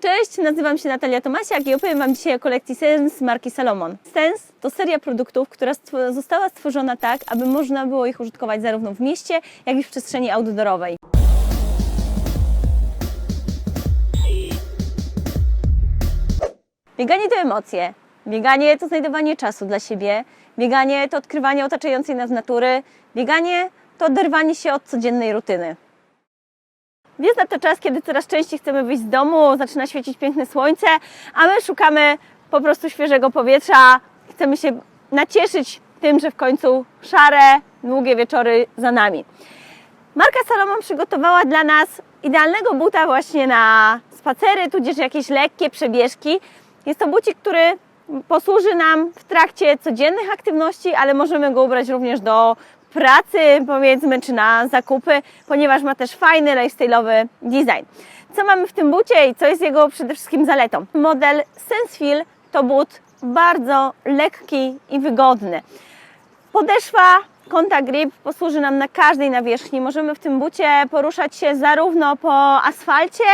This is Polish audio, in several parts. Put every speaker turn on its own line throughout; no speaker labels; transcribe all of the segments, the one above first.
Cześć, nazywam się Natalia Tomasiak i opowiem Wam dzisiaj o kolekcji Sense marki Salomon. Sense to seria produktów, która została stworzona tak, aby można było ich użytkować zarówno w mieście, jak i w przestrzeni outdoorowej. Bieganie to emocje, bieganie to znajdowanie czasu dla siebie, bieganie to odkrywanie otaczającej nas natury, bieganie to oderwanie się od codziennej rutyny. Wiosna to czas, kiedy coraz częściej chcemy wyjść z domu, zaczyna świecić piękne słońce, a my szukamy po prostu świeżego powietrza. Chcemy się nacieszyć tym, że w końcu szare, długie wieczory za nami. Marka Salomon przygotowała dla nas idealnego buta właśnie na spacery, tudzież jakieś lekkie przebieżki. Jest to bucik, który posłuży nam w trakcie codziennych aktywności, ale możemy go ubrać również do pracy, powiedzmy, czy na zakupy, ponieważ ma też fajny, lifestyle'owy design. Co mamy w tym bucie i co jest jego przede wszystkim zaletą? Model Sensefeel to but bardzo lekki i wygodny. Podeszwa Conta Grip posłuży nam na każdej nawierzchni. Możemy w tym bucie poruszać się zarówno po asfalcie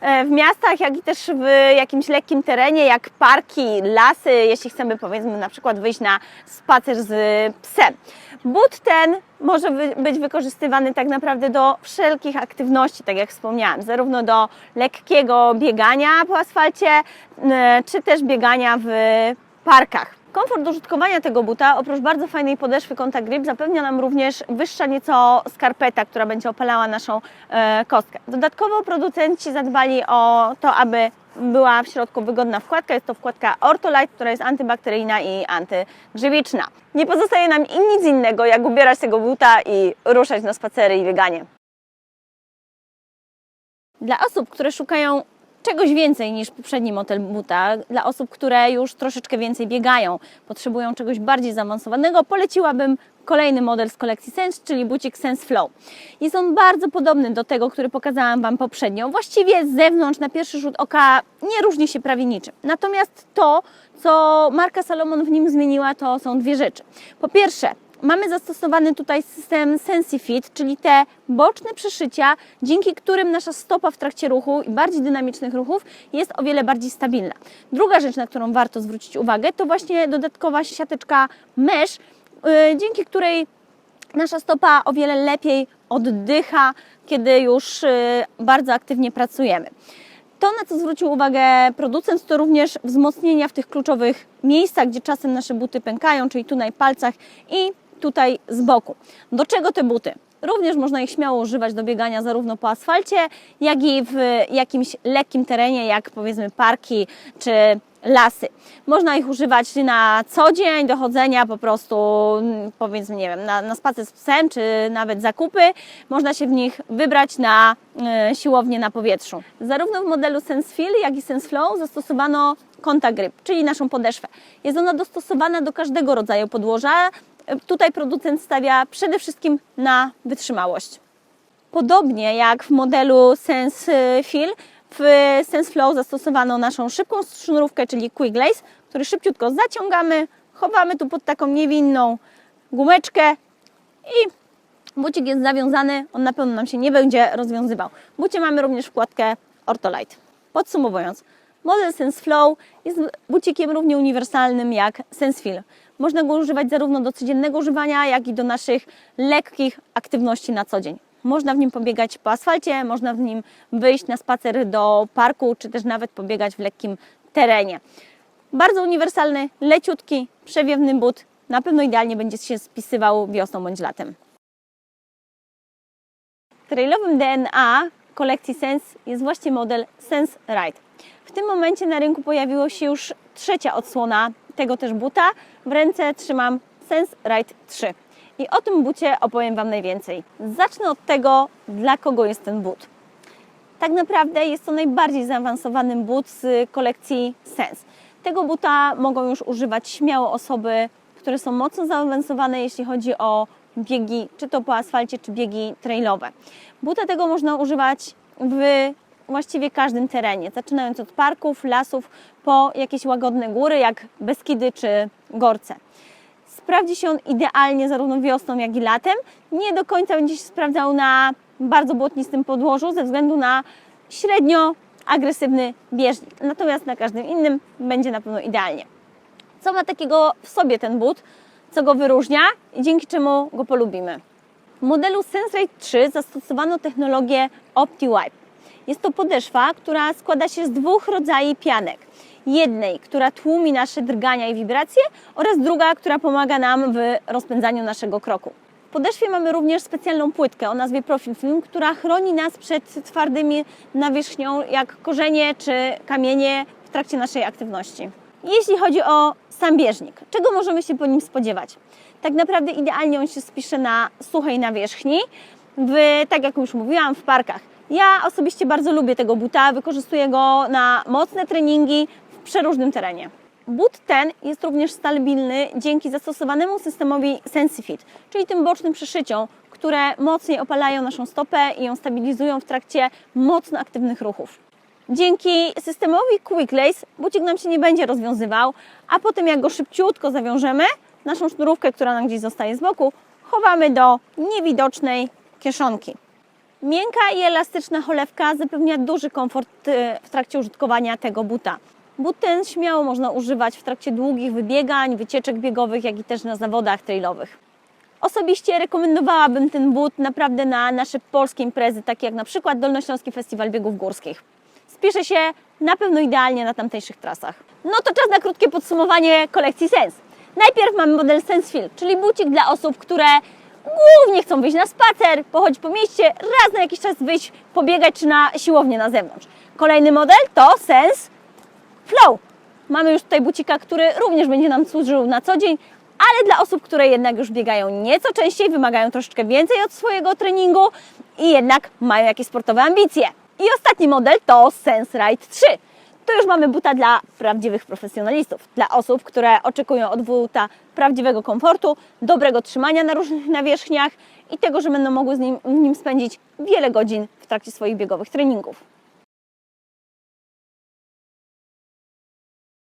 e, w miastach, jak i też w jakimś lekkim terenie, jak parki, lasy, jeśli chcemy powiedzmy na przykład wyjść na spacer z psem. But ten może być wykorzystywany tak naprawdę do wszelkich aktywności, tak jak wspomniałam, zarówno do lekkiego biegania po asfalcie, czy też biegania w parkach. Komfort użytkowania tego buta, oprócz bardzo fajnej podeszwy Contact Grip, zapewnia nam również wyższa nieco skarpeta, która będzie opalała naszą e, kostkę. Dodatkowo producenci zadbali o to, aby była w środku wygodna wkładka. Jest to wkładka Ortolite, która jest antybakteryjna i antygrzywiczna. Nie pozostaje nam i nic innego, jak ubierać tego buta i ruszać na spacery i bieganie. Dla osób, które szukają czegoś więcej niż poprzedni model buta, dla osób, które już troszeczkę więcej biegają, potrzebują czegoś bardziej zaawansowanego, poleciłabym kolejny model z kolekcji Sense, czyli bucik Sense Flow. Jest on bardzo podobny do tego, który pokazałam Wam poprzednio. Właściwie z zewnątrz, na pierwszy rzut oka, nie różni się prawie niczym. Natomiast to, co marka Salomon w nim zmieniła, to są dwie rzeczy. Po pierwsze, Mamy zastosowany tutaj system SensiFit, czyli te boczne przeszycia, dzięki którym nasza stopa w trakcie ruchu i bardziej dynamicznych ruchów jest o wiele bardziej stabilna. Druga rzecz, na którą warto zwrócić uwagę, to właśnie dodatkowa siateczka mesh, yy, dzięki której nasza stopa o wiele lepiej oddycha, kiedy już yy, bardzo aktywnie pracujemy. To, na co zwrócił uwagę producent, to również wzmocnienia w tych kluczowych miejscach, gdzie czasem nasze buty pękają, czyli tu na palcach i tutaj z boku. Do czego te buty? Również można ich śmiało używać do biegania zarówno po asfalcie, jak i w jakimś lekkim terenie, jak powiedzmy parki czy lasy. Można ich używać na co dzień do chodzenia po prostu, mm, powiedzmy, nie wiem, na, na spacer z psem, czy nawet zakupy. Można się w nich wybrać na e, siłownię na powietrzu. Zarówno w modelu SenseFeel, jak i SenseFlow zastosowano Contact Grip, czyli naszą podeszwę. Jest ona dostosowana do każdego rodzaju podłoża. Tutaj producent stawia przede wszystkim na wytrzymałość. Podobnie jak w modelu SenseFeel, w SenseFlow zastosowano naszą szybką sznurówkę, czyli Quick Lace, który szybciutko zaciągamy, chowamy tu pod taką niewinną gumeczkę i bucik jest zawiązany, on na pewno nam się nie będzie rozwiązywał. W bucie mamy również wkładkę Ortolite. Podsumowując, model SenseFlow jest bucikiem równie uniwersalnym jak SenseFeel. Można go używać zarówno do codziennego używania, jak i do naszych lekkich aktywności na co dzień. Można w nim pobiegać po asfalcie, można w nim wyjść na spacer do parku, czy też nawet pobiegać w lekkim terenie. Bardzo uniwersalny, leciutki, przewiewny but. Na pewno idealnie będzie się spisywał wiosną bądź latem. Trailowym DNA kolekcji Sense jest właśnie model Sense Ride. W tym momencie na rynku pojawiła się już trzecia odsłona tego też buta. W ręce trzymam Sense Ride 3. I o tym bucie opowiem Wam najwięcej. Zacznę od tego, dla kogo jest ten but. Tak naprawdę jest to najbardziej zaawansowany but z kolekcji Sense. Tego buta mogą już używać śmiało osoby, które są mocno zaawansowane, jeśli chodzi o biegi, czy to po asfalcie, czy biegi trailowe. Buta tego można używać w właściwie każdym terenie, zaczynając od parków, lasów, po jakieś łagodne góry, jak Beskidy czy Gorce. Sprawdzi się on idealnie zarówno wiosną, jak i latem. Nie do końca będzie się sprawdzał na bardzo błotnistym podłożu ze względu na średnio agresywny bieżnik. Natomiast na każdym innym będzie na pewno idealnie. Co ma takiego w sobie ten but, co go wyróżnia i dzięki czemu go polubimy? W modelu SenseRate 3 zastosowano technologię OptiWipe. Jest to podeszwa, która składa się z dwóch rodzajów pianek. Jednej, która tłumi nasze drgania i wibracje oraz druga, która pomaga nam w rozpędzaniu naszego kroku. W podeszwie mamy również specjalną płytkę o nazwie Profil Film, która chroni nas przed twardymi nawierzchnią jak korzenie czy kamienie w trakcie naszej aktywności. Jeśli chodzi o sam bieżnik, czego możemy się po nim spodziewać? Tak naprawdę idealnie on się spisze na suchej nawierzchni, w, tak jak już mówiłam, w parkach. Ja osobiście bardzo lubię tego buta, wykorzystuję go na mocne treningi w przeróżnym terenie. But ten jest również stabilny dzięki zastosowanemu systemowi SensiFit, czyli tym bocznym przeszyciom, które mocniej opalają naszą stopę i ją stabilizują w trakcie mocno aktywnych ruchów. Dzięki systemowi Quick Lace bucik nam się nie będzie rozwiązywał, a potem jak go szybciutko zawiążemy, naszą sznurówkę, która nam gdzieś zostaje z boku, chowamy do niewidocznej kieszonki. Miękka i elastyczna cholewka zapewnia duży komfort y, w trakcie użytkowania tego buta. But ten śmiało można używać w trakcie długich wybiegań, wycieczek biegowych, jak i też na zawodach trailowych. Osobiście rekomendowałabym ten but naprawdę na nasze polskie imprezy, takie jak na przykład Dolnośląski Festiwal Biegów Górskich. Spisze się na pewno idealnie na tamtejszych trasach. No to czas na krótkie podsumowanie kolekcji Sens. Najpierw mamy model SenseFil, czyli bucik dla osób, które głównie chcą wyjść na spacer, pochodzić po mieście, raz na jakiś czas wyjść, pobiegać czy na siłownię na zewnątrz. Kolejny model to Sense Flow. Mamy już tutaj bucika, który również będzie nam służył na co dzień, ale dla osób, które jednak już biegają nieco częściej, wymagają troszeczkę więcej od swojego treningu i jednak mają jakieś sportowe ambicje. I ostatni model to Sense Ride 3. To już mamy buta dla prawdziwych profesjonalistów, dla osób, które oczekują od buta prawdziwego komfortu, dobrego trzymania na różnych nawierzchniach i tego, że będą mogły z nim, nim spędzić wiele godzin w trakcie swoich biegowych treningów.